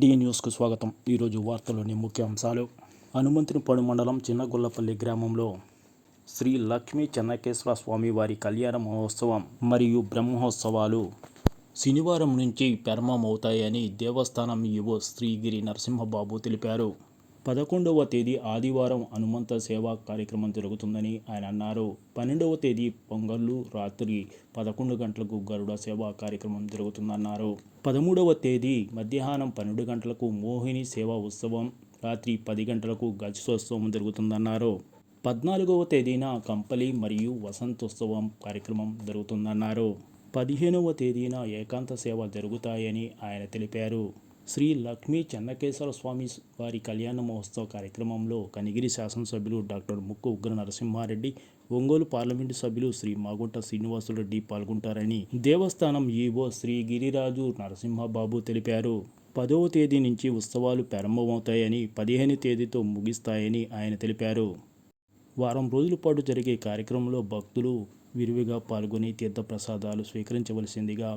D న్యూస్కు స్వాగతం. ఈరోజు వార్తలోని ముఖ్య అంశాలు. హనుమంతునిపడు మండలం చిన్నగొల్లపల్లి గ్రామంలో శ్రీ లక్ష్మీ చెన్నకేశ్వర స్వామి వారి కళ్యాణ మహోత్సవం మరియు బ్రహ్మోత్సవాలు శనివారం నుంచి ప్రారంభమవుతాయని దేవస్థానం ఈవో శ్రీగిరి నరసింహబాబు తెలిపారు. పదకొండవ తేదీ ఆదివారం హనుమంత సేవా కార్యక్రమం జరుగుతుందని ఆయన అన్నారు. పన్నెండవ తేదీ పొంగళ్ళు రాత్రి పదకొండు గంటలకు గరుడ సేవా కార్యక్రమం జరుగుతుందన్నారు. పదమూడవ తేదీ మధ్యాహ్నం పన్నెండు గంటలకు మోహిని సేవా ఉత్సవం రాత్రి పది గంటలకు గజసోత్సవం జరుగుతుందన్నారు. పద్నాలుగవ తేదీన కంపలి మరియు వసంతోత్సవం కార్యక్రమం జరుగుతుందన్నారు. పదిహేనవ తేదీన ఏకాంత సేవ జరుగుతాయని ఆయన తెలిపారు. శ్రీ లక్ష్మీ చెన్నకేశ్వర స్వామి వారి కళ్యాణ మహోత్సవ కార్యక్రమంలో కనిగిరి శాసనసభ్యులు డాక్టర్ ముక్కు ఉగ్ర నరసింహారెడ్డి ఒంగోలు పార్లమెంటు సభ్యులు శ్రీ మాగుంట శ్రీనివాసులరెడ్డి పాల్గొంటారని దేవస్థానం ఈవో శ్రీ గిరిరాజు నరసింహబాబు తెలిపారు. పదవ తేదీ నుంచి ఉత్సవాలు ప్రారంభమవుతాయని పదిహేను తేదీతో ముగిస్తాయని ఆయన తెలిపారు. వారం రోజుల పాటు జరిగే కార్యక్రమంలో భక్తులు విరివిగా పాల్గొని తీర్థప్రసాదాలు స్వీకరించవలసిందిగా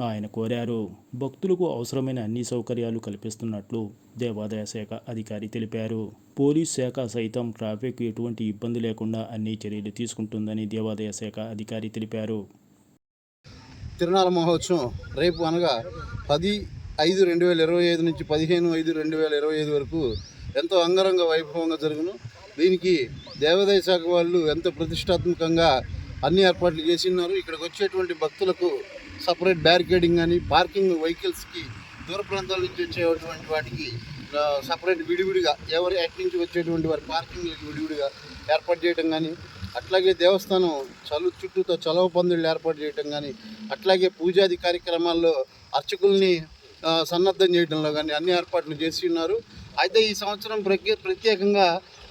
ఆయన కోరారు. భక్తులకు అవసరమైన అన్ని సౌకర్యాలు కల్పిస్తున్నట్లు దేవాదాయ శాఖ అధికారి తెలిపారు. పోలీస్ శాఖ సైతం ట్రాఫిక్ ఎటువంటి ఇబ్బంది లేకుండా అన్ని చర్యలు తీసుకుంటుందని దేవాదాయ శాఖ అధికారి తెలిపారు. తిరునాళ మహోత్సవం రేపు అనగా పది ఐదు రెండు వేల ఇరవై ఐదు నుంచి పదిహేను ఐదు రెండు వేల ఇరవై ఐదు వరకు ఎంతో అంగరంగ వైభవంగా జరుగును. దీనికి దేవాదాయ శాఖ వాళ్ళు ఎంతో ప్రతిష్టాత్మకంగా అన్ని ఏర్పాట్లు చేసి ఉన్నారు ఇక్కడికి వచ్చేటువంటి భక్తులకు సపరేట్ బ్యారికేడింగ్ కానీ పార్కింగ్ వెహికల్స్కి దూర ప్రాంతాల నుంచి వచ్చేటువంటి వాటికి సపరేట్ విడివిడిగా ఎవరు అటు నుంచి వచ్చేటువంటి వారి పార్కింగ్లకి విడివిడిగా ఏర్పాటు చేయడం కానీ అట్లాగే దేవస్థానం చలు చుట్టూతో చలవ పందులు ఏర్పాటు చేయడం కానీ అట్లాగే పూజాది కార్యక్రమాల్లో అర్చకుల్ని సన్నద్ధం చేయడంలో కానీ అన్ని ఏర్పాట్లు చేసి ఉన్నారు. అయితే ఈ సంవత్సరం ప్రత్యే ప్రత్యేకంగా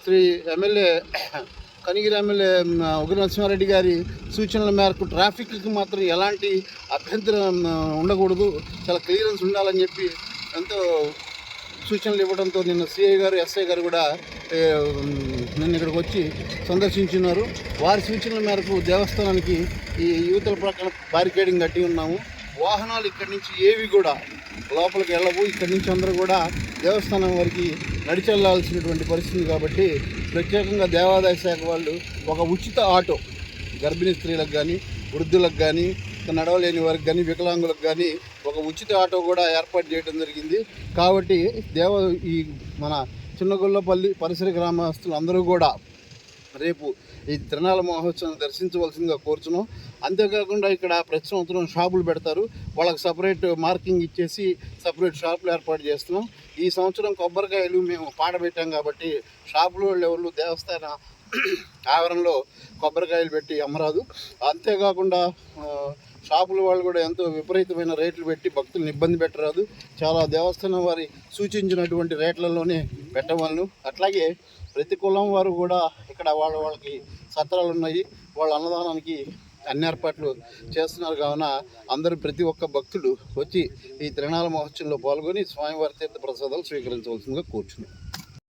శ్రీ ఎమ్మెల్యే కనిగిరి ఎమ్మెల్యే ఉగ్ర నరసింహారెడ్డి గారి సూచనల మేరకు ట్రాఫిక్కి మాత్రం ఎలాంటి అభ్యంతరం ఉండకూడదు. చాలా క్లియరెన్స్ ఉండాలని చెప్పి ఎంతో సూచనలు ఇవ్వడంతో నిన్న సిఐ గారు ఎస్ఐ గారు కూడా నిన్న ఇక్కడికి వచ్చి సందర్శించున్నారు. వారి సూచనల మేరకు దేవస్థానానికి ఈ యువతల ప్రక్కన బ్యారికేడింగ్ కట్టి ఉన్నాము. వాహనాలు ఇక్కడి నుంచి ఏవి కూడా లోపలికి వెళ్ళవు. ఇక్కడి నుంచి అందరూ కూడా దేవస్థానం వరకు నడిచెళ్ళాల్సినటువంటి పరిస్థితి కాబట్టి ప్రత్యేకంగా దేవాదాయ శాఖ వాళ్ళు ఒక ఉచిత ఆటో గర్భిణీ స్త్రీలకు కానీ వృద్ధులకు కానీ నడవలేని వారికి కానీ వికలాంగులకు కానీ ఒక ఉచిత ఆటో కూడా ఏర్పాటు చేయడం జరిగింది. కాబట్టి దేవ ఈ మన చిన్నగొల్లపల్లి పరిసర గ్రామస్తులు అందరూ కూడా రేపు ఈ తిరణాల మహోత్సవం దర్శించవలసిందిగా కోరుచున్నాం. అంతేకాకుండా ఇక్కడ ప్రతి సంవత్సరం షాపులు పెడతారు. వాళ్ళకి సపరేట్ మార్కింగ్ ఇచ్చేసి సపరేట్ షాపులు ఏర్పాటు చేస్తున్నాం. ఈ సంవత్సరం కొబ్బరికాయలు మేము పాడబెట్టాం కాబట్టి షాపులు వాళ్ళు ఎవరు దేవస్థాన ఆవరణలో కొబ్బరికాయలు పెట్టి అమ్మరాదు. అంతేకాకుండా షాపుల వాళ్ళు కూడా ఎంతో విపరీతమైన రేట్లు పెట్టి భక్తులను ఇబ్బంది పెట్టరాదు. చాలా దేవస్థానం వారి సూచించినటువంటి రేట్లలోనే పెట్టవలను అట్లాగే ప్రతి కులం వారు కూడా ఇక్కడ వాళ్ళ వాళ్ళకి సత్రాలు ఉన్నాయి. వాళ్ళ అన్నదానానికి అన్ని ఏర్పాట్లు చేస్తున్నారు. కావున అందరూ ప్రతి ఒక్క భక్తుడు వచ్చి ఈ తిరణాల మహోత్సవంలో పాల్గొని స్వామివారి తీర్థ ప్రసాదాలు స్వీకరించవలసిందిగా కూర్చున్నారు